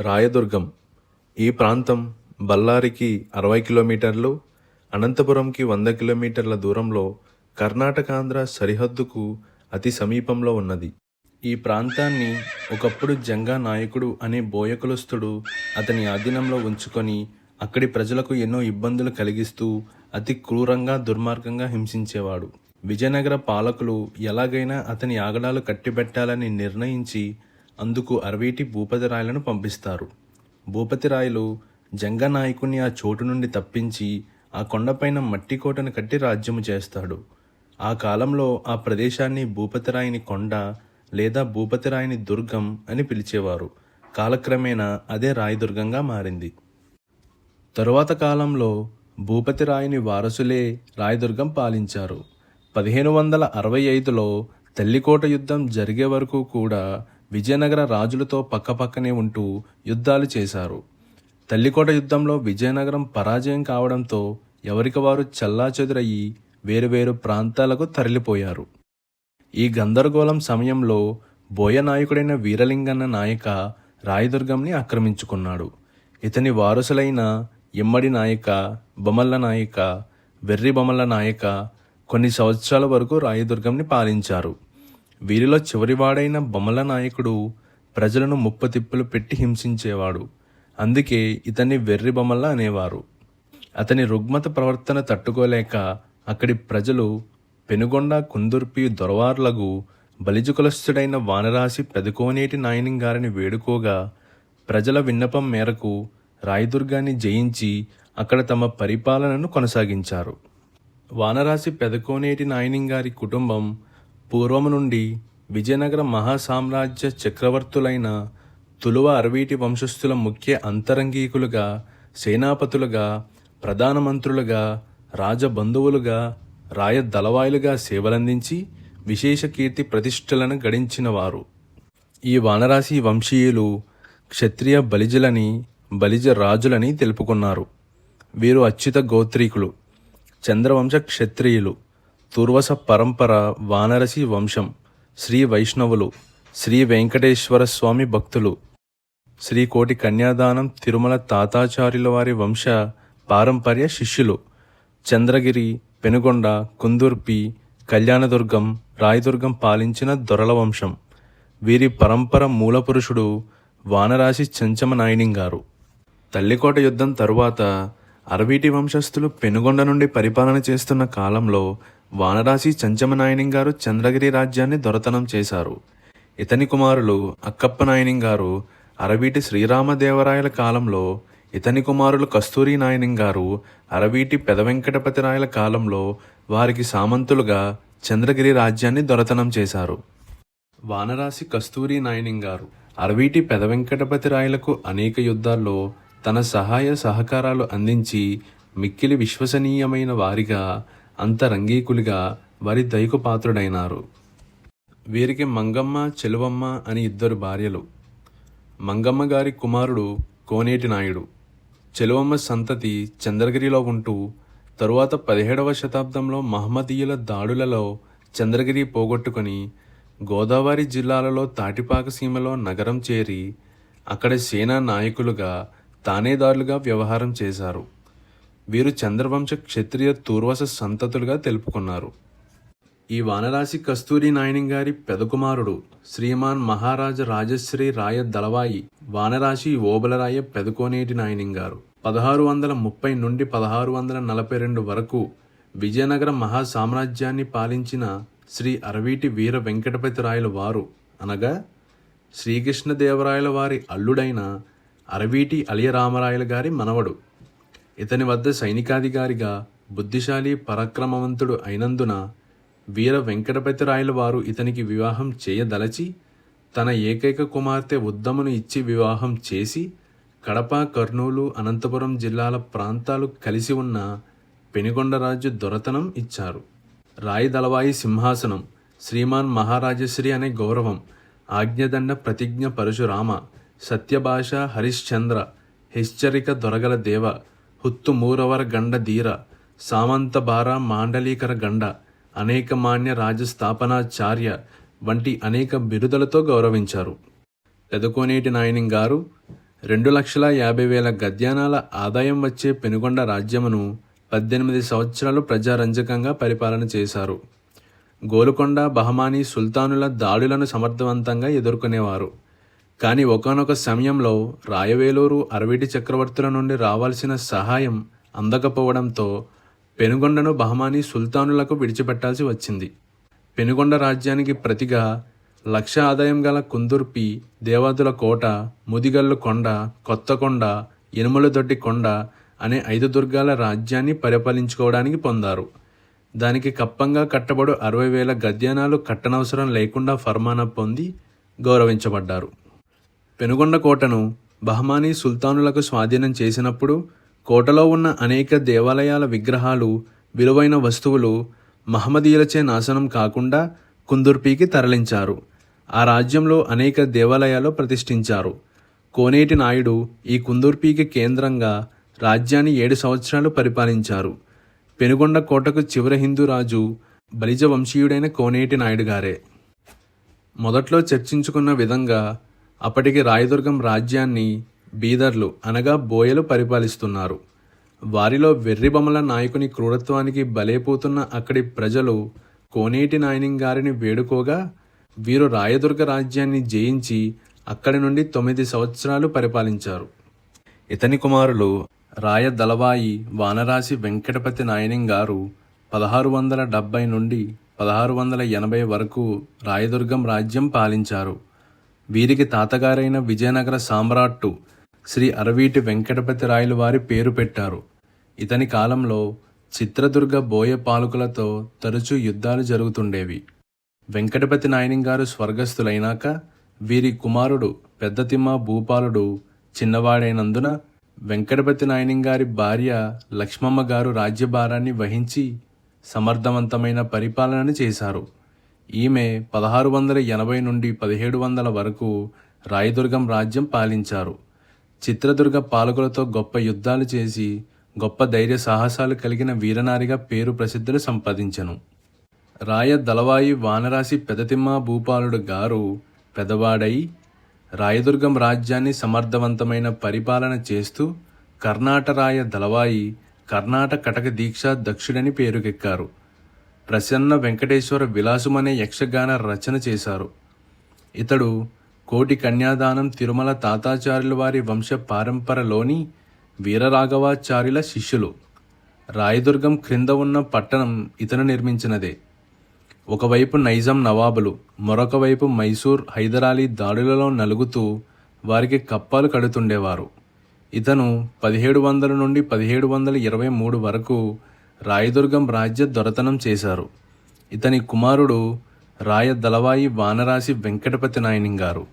రాయదుర్గం ఈ ప్రాంతం బళ్ళారికి అరవై కిలోమీటర్లు అనంతపురంకి వంద కిలోమీటర్ల దూరంలో కర్ణాటకాంధ్ర సరిహద్దుకు అతి సమీపంలో ఉన్నది. ఈ ప్రాంతాన్ని ఒకప్పుడు జంగా నాయకుడు అనే బోయకులస్తుడు అతని ఆధీనంలో ఉంచుకొని అక్కడి ప్రజలకు ఎన్నో ఇబ్బందులు కలిగిస్తూ అతి క్రూరంగా దుర్మార్గంగా హింసించేవాడు. విజయనగర పాలకులు ఎలాగైనా అతని ఆగడాలు కట్టిబెట్టాలని నిర్ణయించి అందుకు అరవీటి భూపతిరాయలను పంపిస్తారు. భూపతిరాయలు జంగనాయకుని ఆ చోటు నుండి తప్పించి ఆ కొండపైన మట్టి కోటను కట్టి రాజ్యము చేస్తాడు. ఆ కాలంలో ఆ ప్రదేశాన్ని భూపతిరాయిని కొండ లేదా భూపతిరాయిని దుర్గం అని పిలిచేవారు. కాలక్రమేణా అదే రాయదుర్గంగా మారింది. తరువాత కాలంలో భూపతి రాయిని వారసులే రాయదుర్గం పాలించారు. పదిహేను వందల అరవై ఐదులో తల్లికోట యుద్ధం జరిగే వరకు కూడా విజయనగర రాజులతో పక్కపక్కనే ఉంటూ యుద్ధాలు చేశారు. తల్లికోట యుద్ధంలో విజయనగరం పరాజయం కావడంతో ఎవరికి వారు చల్లాచెదురయ్యి వేరువేరు ప్రాంతాలకు తరలిపోయారు. ఈ గందరగోళం సమయంలో బోయనాయకుడైన వీరలింగన్న నాయక రాయదుర్గంని ఆక్రమించుకున్నాడు. ఇతని వారసులైన ఇమ్మడి నాయక బొమల్ల నాయక వెర్రి బొమల్ల నాయక కొన్ని సంవత్సరాల వరకు రాయదుర్గంని పాలించారు. వీరిలో చివరివాడైన బొమ్మల నాయకుడు ప్రజలను ముప్పతిప్పులు పెట్టి హింసించేవాడు. అందుకే ఇతన్ని వెర్రి బొమ్మల అనేవారు. అతని రుగ్మత ప్రవర్తన తట్టుకోలేక అక్కడి ప్రజలు పెనుగొండ కుందుర్పి దొరవార్లగు బలిజుకులస్థుడైన వానరాశి పెదకోనేటి నాయని గారిని వేడుకోగా ప్రజల విన్నపం మేరకు రాయదుర్గాన్ని జయించి అక్కడ తమ పరిపాలనను కొనసాగించారు. వానరాశి పెదకోనేటి నాయని గారి కుటుంబం పూర్వము నుండి విజయనగర మహాసామ్రాజ్య చక్రవర్తులైన తులువ అరవీటి వంశస్థుల ముఖ్య అంతరంగీకులుగా సేనాపతులుగా ప్రధానమంత్రులుగా రాజబంధువులుగా రాయ దళవాయులుగా సేవలందించి విశేష కీర్తి ప్రతిష్టలను గడించినవారు. ఈ వానరాశి వంశీయులు క్షత్రియ బలిజలని బలిజ రాజులని తెలుపుకున్నారు. వీరు అచ్యుత గోత్రీకులు చంద్రవంశ క్షత్రియులు. తుర్వస పరంపర వానరసి వంశం శ్రీ వైష్ణవులు శ్రీ వెంకటేశ్వర స్వామి భక్తులు శ్రీకోటి కన్యాదానం తిరుమల తాతాచార్యుల వారి వంశ పారంపర్య శిష్యులు చంద్రగిరి పెనుగొండ కుందుర్పి కళ్యాణదుర్గం రాయదుర్గం పాలించిన దొరల వంశం. వీరి పరంపర మూలపురుషుడు వానరాశి చెంచమ నాయనింగ్ గారు తల్లికోట యుద్ధం తరువాత అరవీటి వంశస్థులు పెనుగొండ నుండి పరిపాలన చేస్తున్న కాలంలో వానరాశి చెంచమ గారు చంద్రగిరి రాజ్యాన్ని దొరతనం చేశారు. ఇతని కుమారులు అక్కప్పనాయని గారు అరవీటి శ్రీరామదేవరాయల కాలంలో ఇతని కుమారులు కస్తూరి నాయనింగ్ గారు అరవీటి పెదవెంకటపతిరాయల కాలంలో వారికి సామంతులుగా చంద్రగిరి రాజ్యాన్ని దొరతనం చేశారు. వానరాశి కస్తూరి నాయనింగ్ గారు అరవీటి పెదవెంకటపతిరాయలకు అనేక యుద్ధాల్లో తన సహాయ సహకారాలు అందించి మిక్కిలి విశ్వసనీయమైన వారిగా అంతరంగీకులుగా వారి దయకు పాత్రుడైనారు. వీరికి మంగమ్మ చెలువమ్మ అని ఇద్దరు భార్యలు. మంగమ్మ గారి కుమారుడు కోనేటి నాయుడు. చెలువమ్మ సంతతి చంద్రగిరిలో ఉంటూ తరువాత పదిహేడవ శతాబ్దంలో మహమ్మదీయుల దాడులలో చంద్రగిరి పోగొట్టుకొని గోదావరి జిల్లాలలో తాటిపాక సీమలో నగరం చేరి అక్కడ సేనా నాయకులుగా తానేదారులుగా వ్యవహారం చేశారు. వీరు చంద్రవంశ క్షత్రియ తూర్వస సంతతులుగా తెలుపుకున్నారు. ఈ వానరాశి కస్తూరి నాయని గారి పెదకుమారుడు శ్రీమాన్ మహారాజ రాజశ్రీ రాయ దళవాయి వానరాశి ఓబలరాయ పెదకోనేటి నాయని గారు. పదహారు వందల ముప్పై నుండి పదహారు వందల నలభై రెండు వరకు విజయనగర మహా సామ్రాజ్యాన్ని పాలించిన శ్రీ అరవీటి వీర వెంకటపతి రాయల వారు అనగా శ్రీకృష్ణదేవరాయల వారి అల్లుడైన అరవీటి అలియరామరాయల గారి మనవడు. ఇతని వద్ద సైనికాధికారిగా బుద్ధిశాలి పరాక్రమవంతుడు అయినందున వీర వెంకటపతి రాయల వారు ఇతనికి వివాహం చేయదలచి తన ఏకైక కుమార్తె ఉద్దమును ఇచ్చి వివాహం చేసి కడప కర్నూలు అనంతపురం జిల్లాల ప్రాంతాలు కలిసి ఉన్న పెనుగొండరాజు దొరతనం ఇచ్చారు. రాయి దళవాయి సింహాసనం శ్రీమాన్ మహారాజశ్రీ అనే గౌరవం ఆజ్ఞదండ ప్రతిజ్ఞ పరశురామ సత్యభాష హరిశ్చంద్ర హెచ్చరిక దొరగల దేవ హుత్తు మూరవర గండ ధీర సామంతబార మాండలీకర గండ అనేక మాన్య రాజస్థాపనాచార్య వంటి అనేక బిరుదులతో గౌరవించారు. పెదకోనేటి నాయని గారు రెండు లక్షల యాభై వేల గద్యానాల ఆదాయం వచ్చే పెనుగొండ రాజ్యమును పద్దెనిమిది సంవత్సరాలు ప్రజారంజకంగా పరిపాలన చేశారు. గోలుకొండ బహమానీ సుల్తానుల దాడులను సమర్థవంతంగా ఎదుర్కొనేవారు. కానీ ఒకానొక సమయంలో రాయవేలూరు అరవిటి చక్రవర్తుల నుండి రావాల్సిన సహాయం అందకపోవడంతో పెనుగొండను బహమానీ సుల్తానులకు విడిచిపెట్టాల్సి వచ్చింది. పెనుగొండ రాజ్యానికి ప్రతిగా లక్ష ఆదాయం గల కుందుర్పి దేవాదుల కోట ముదిగల్లు కొండ కొత్తకొండ ఇనుములదొడ్డి కొండ అనే ఐదు దుర్గాల రాజ్యాన్ని పరిపాలించుకోవడానికి పొందారు. దానికి కప్పంగా కట్టబడు అరవై వేల గద్యానాలు కట్టనవసరం లేకుండా ఫర్మానా పొంది గౌరవించబడ్డారు. పెనుగొండ కోటను బహమానీ సుల్తానులకు స్వాధీనం చేసినప్పుడు కోటలో ఉన్న అనేక దేవాలయాల విగ్రహాలు విలువైన వస్తువులు మహమ్మదీయులచే నాశనం కాకుండా కుందుర్పీకి తరలించారు. ఆ రాజ్యంలో అనేక దేవాలయాలు ప్రతిష్ఠించారు. కోనేటి నాయుడు ఈ కుందుర్పీకి కేంద్రంగా రాజ్యాన్ని ఏడు సంవత్సరాలు పరిపాలించారు. పెనుగొండ కోటకు చివరి హిందూ రాజు బలిజ వంశీయుడైన కోనేటి నాయుడు గారే. మొదట్లో చర్చించుకున్న విధంగా అప్పటికి రాయదుర్గం రాజ్యాన్ని బీదర్లు అనగా బోయలు పరిపాలిస్తున్నారు. వారిలో వెర్రిబొమ్మల నాయకుని క్రూరత్వానికి బలైపోతున్న అక్కడి ప్రజలు కోనేటి నాయనిం గారిని వేడుకోగా వీరు రాయదుర్గ రాజ్యాన్ని జయించి అక్కడి నుండి తొమ్మిది సంవత్సరాలు పరిపాలించారు. ఇతని కుమారులు రాయ దళవాయి వానరాశి వెంకటపతి నాయనిం గారు పదహారు వందల డెబ్బై నుండి పదహారు వందల ఎనభై వరకు రాయదుర్గం రాజ్యం పాలించారు. వీరికి తాతగారైన విజయనగర సామ్రాట్టు శ్రీ అరవీటి వెంకటపతి రాయలు వారి పేరు పెట్టారు. ఇతని కాలంలో చిత్రదుర్గ బోయ పాలకులతో తరచూ యుద్ధాలు జరుగుతుండేవి. వెంకటపతి నాయనింగారు స్వర్గస్థులైనాక వీరి కుమారుడు పెద్దతిమ్మ భూపాలుడు చిన్నవాడైనందున వెంకటపతి నాయనిం గారి భార్య లక్ష్మమ్మ గారు రాజ్యభారాన్ని వహించి సమర్థవంతమైన పరిపాలన చేశారు. ఈమె పదహారు వందల ఎనభై నుండి పదిహేడు వందల వరకు రాయదుర్గం రాజ్యం పాలించారు. చిత్రదుర్గ పాలకులతో గొప్ప యుద్ధాలు చేసి గొప్ప ధైర్య సాహసాలు కలిగిన వీరనారిగా పేరు ప్రసిద్ధులు సంపాదించెను. రాయ దళవాయి వానరాశి పెదతిమ్మ భూపాలుడు గారు పెదవాడై రాయదుర్గం రాజ్యాన్ని సమర్థవంతమైన పరిపాలన చేస్తూ కర్ణాటరాయ దళవాయి కర్ణాటకటక దీక్ష దక్షుడని పేరుకెక్కారు. ప్రసన్న వెంకటేశ్వర విలాసమనే యక్షగాన రచన చేశారు. ఇతడు కోటి కన్యాదానం తిరుమల తాతాచార్యుల వారి వంశ పారంపరలోని వీరరాఘవాచార్యుల శిష్యులు. రాయదుర్గం క్రింద ఉన్న పట్టణం ఇతను నిర్మించినదే. ఒకవైపు నైజాం నవాబులు మరొక వైపు మైసూర్ హైదరాలీ దాడులలో నలుగుతూ వారికి కప్పాలు కడుతుండేవారు. ఇతను పదిహేడు వందల నుండి పదిహేడు వందల ఇరవై మూడు వరకు రాయదుర్గం రాజ్య దొరతనం చేశారు. ఇతని కుమారుడు రాయ దళవాయి వానరాశి వెంకటపతి నాయనింగ్ గారు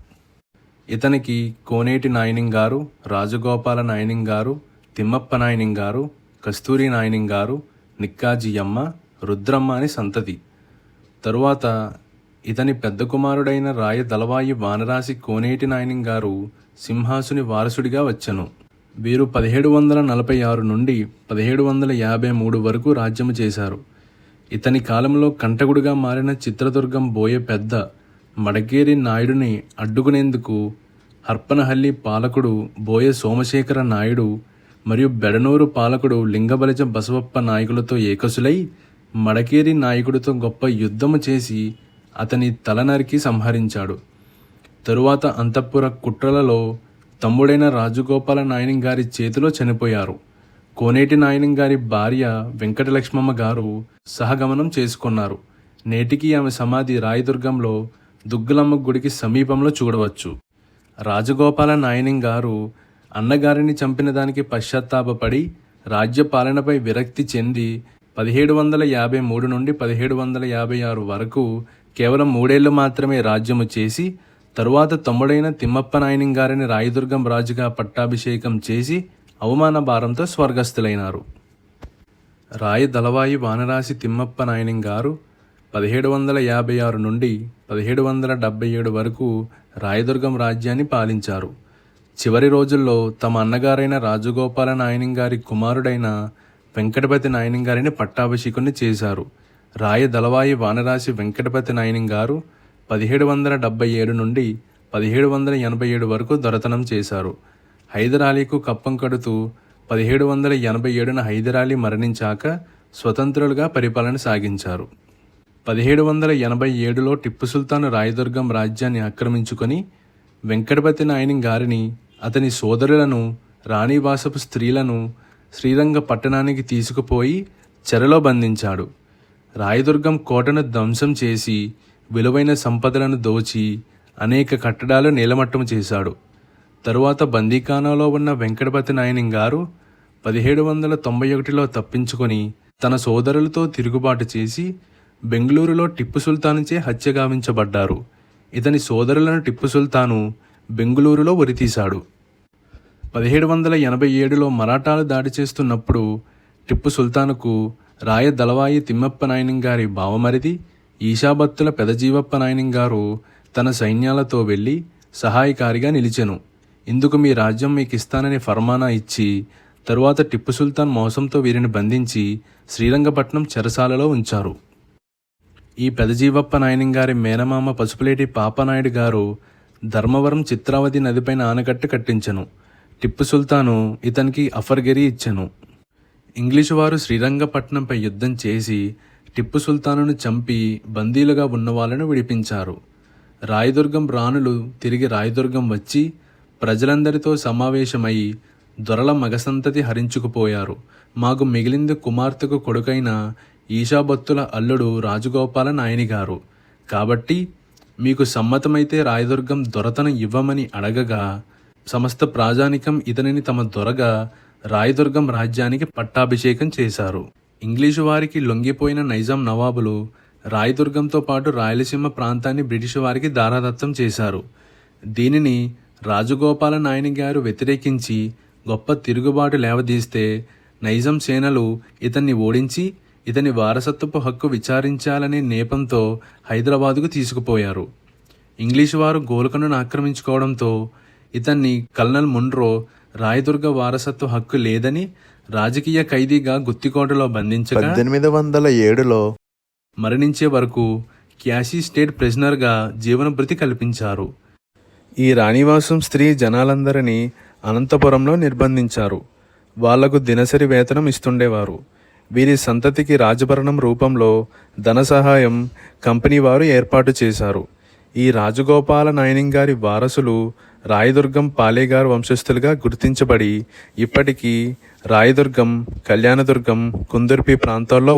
ఇతనికి కోనేటి నాయనింగ్ గారు రాజగోపాల నాయనింగ్ గారు తిమ్మప్ప నాయనింగ్ గారు కస్తూరి నాయనింగ్ గారు నిక్కాజియమ్మ రుద్రమ్మ అని సంతతి. తరువాత ఇతని పెద్ద కుమారుడైన రాయ దళవాయి వానరాశి కోనేటి నాయనింగ్ గారు సింహాసుని వారసుడిగా వచ్చెను. వీరు పదిహేడు వందల నలభై ఆరు నుండి పదిహేడు వందల యాభై మూడు వరకు రాజ్యము చేశారు. ఇతని కాలంలో కంటకుడుగా మారిన చిత్రదుర్గం బోయే పెద్ద మడకేరి నాయుడిని అడ్డుకునేందుకు హర్పనహల్లి పాలకుడు బోయ సోమశేఖర నాయుడు మరియు బెడనూరు పాలకుడు లింగబలిజ బసవప్ప నాయకులతో ఏకసులై మడకేరి నాయకుడితో గొప్ప యుద్ధము చేసి అతని తల నరికి సంహరించాడు. తరువాత అంతఃపుర కుట్రలలో తమ్ముడైన రాజగోపాల నాయనం గారి చేతిలో చనిపోయారు. కోనేటి నాయనం గారి భార్య వెంకటలక్ష్మమ్మ గారు సహగమనం చేసుకున్నారు. నేటికి ఆమె సమాధి రాయదుర్గంలో దుగ్గులమ్మ గుడికి సమీపంలో చూడవచ్చు. రాజగోపాల నాయనం గారు అన్నగారిని చంపిన దానికి పశ్చాత్తాపపడి రాజ్య పాలనపై విరక్తి చెంది పదిహేడు వందల యాభై మూడు నుండి పదిహేడు వందల యాభై ఆరు వరకు కేవలం మూడేళ్ళు మాత్రమే రాజ్యము చేసి తరువాత తమ్ముడైన తిమ్మప్పనాయనం గారిని రాయదుర్గం రాజుగా పట్టాభిషేకం చేసి అవమాన భారంతో స్వర్గస్థులైనారు. రాయ దళవాయి వానరాశి తిమ్మప్పనాయనం గారు పదిహేడు వందల యాభై ఆరు నుండి పదిహేడు వందల డెబ్బై ఏడు వరకు రాయదుర్గం రాజ్యాన్ని పాలించారు. చివరి రోజుల్లో తమ అన్నగారైన రాజగోపాల నాయనం గారి కుమారుడైన వెంకటపతి నాయనం గారిని పట్టాభిషేకుని చేశారు. రాయ దళవాయి వానరాశి వెంకటపతి నాయనం గారు పదిహేడు వందల డెబ్బై ఏడు నుండి పదిహేడు వందల ఎనభై ఏడు వరకు దొరతనం చేశారు. హైదరాలీకు కప్పం కడుతూ పదిహేడు వందల ఎనభై ఏడున హైదరాలీ మరణించాక స్వతంత్రులుగా పరిపాలన సాగించారు. పదిహేడు వందల ఎనభై ఏడులో టిప్పు సుల్తాన్ రాయదుర్గం రాజ్యాన్ని ఆక్రమించుకొని వెంకటపతి నాయని గారిని అతని సోదరులను రాణివాసపు స్త్రీలను శ్రీరంగ పట్టణానికి తీసుకుపోయి చెరలో బంధించాడు. రాయదుర్గం కోటను ధ్వంసం చేసి విలువైన సంపదలను దోచి అనేక కట్టడాలు నేలమట్టం చేశాడు. తరువాత బందీఖానాలో ఉన్న వెంకటపతి నాయనిం గారు పదిహేడు వందల తొంభై ఒకటిలో తప్పించుకొని తన సోదరులతో తిరుగుబాటు చేసి బెంగళూరులో టిప్పు సుల్తానుచే హత్య గావించబడ్డారు. ఇతని సోదరులను టిప్పు సుల్తాను బెంగుళూరులో ఉరితీశాడు. పదిహేడు వందల ఎనభై ఏడులో మరాఠాలు దాడి చేస్తున్నప్పుడు టిప్పు సుల్తానుకు రాయ దళవాయి తిమ్మప్ప నాయనం గారి బావమరిది ఈశాభత్తుల పెదజీవప్ప నాయనం గారు తన సైన్యాలతో వెళ్ళి సహాయకారిగా నిలిచెను. ఇందుకు మీ రాజ్యం మీకు ఇస్తానని ఫర్మానా ఇచ్చి తరువాత టిప్పు సుల్తాన్ మోసంతో వీరిని బంధించి శ్రీరంగపట్నం చెరసాలలో ఉంచారు. ఈ పెదజీవప్ప నాయనం గారి మేనమామ పసుపులేటి పాపనాయుడు గారు ధర్మవరం చిత్రావతి నదిపైన ఆనకట్ట కట్టించెను. టిప్పు సుల్తాను ఇతనికి అఫర్గిరి ఇచ్చెను. ఇంగ్లీషు వారు శ్రీరంగపట్నంపై యుద్ధం చేసి టిప్పు సుల్తానును చంపి బందీలుగా ఉన్న వాళ్ళను విడిపించారు. రాయదుర్గం రాణులు తిరిగి రాయదుర్గం వచ్చి ప్రజలందరితో సమావేశమై దొరల మగసంతతి హరించుకుపోయారు. మాకు మిగిలింది కుమార్తెకు కొడుకైన ఈశాభత్తుల అల్లుడు రాజగోపాల నాయని గారు కాబట్టి మీకు సమ్మతమైతే రాయదుర్గం దొరతను ఇవ్వమని అడగగా సమస్త ప్రాజానికం ఇతనిని తమ దొరగా రాయదుర్గం రాజ్యానికి పట్టాభిషేకం చేశారు. ఇంగ్లీషు వారికి లొంగిపోయిన నైజాం నవాబులు రాయదుర్గంతో పాటు రాయలసీమ ప్రాంతాన్ని బ్రిటిష్ వారికి దారాదత్తం చేశారు. దీనిని రాజగోపాల నాయని గారు వ్యతిరేకించి గొప్ప తిరుగుబాటు లేవదీస్తే నైజాం సేనలు ఇతన్ని ఓడించి ఇతని వారసత్వపు హక్కు విచారించాలనే నేపంతో హైదరాబాదుకు తీసుకుపోయారు. ఇంగ్లీషు వారు గోల్కొండను ఆక్రమించుకోవడంతో ఇతన్ని కల్నల్ మున్రో రాయదుర్గ వారసత్వ హక్కు లేదని రాజకీయ ఖైదీగా గుత్తికోటలో బంధించగా పద్దెనిమిది వందల ఏడులో మరణించే వరకు క్యాషీ స్టేట్ ప్రిజనర్గా జీవనభృతి కల్పించారు. ఈ రాణివాసం స్త్రీ జనాలందరినీ అనంతపురంలో నిర్బంధించారు. వాళ్ళకు దినసరి వేతనం ఇస్తుండేవారు. వీరి సంతతికి రాజభరణం రూపంలో ధన సహాయం కంపెనీ వారు ఏర్పాటు చేశారు. ఈ రాజగోపాల నాయనింగ్ గారి వారసులు రాయదుర్గం పాలేగారు వంశస్థులుగా గుర్తించబడి ఇప్పటికీ రాయదుర్గం కళ్యాణదుర్గం కుందుర్పి ప్రాంతాల్లో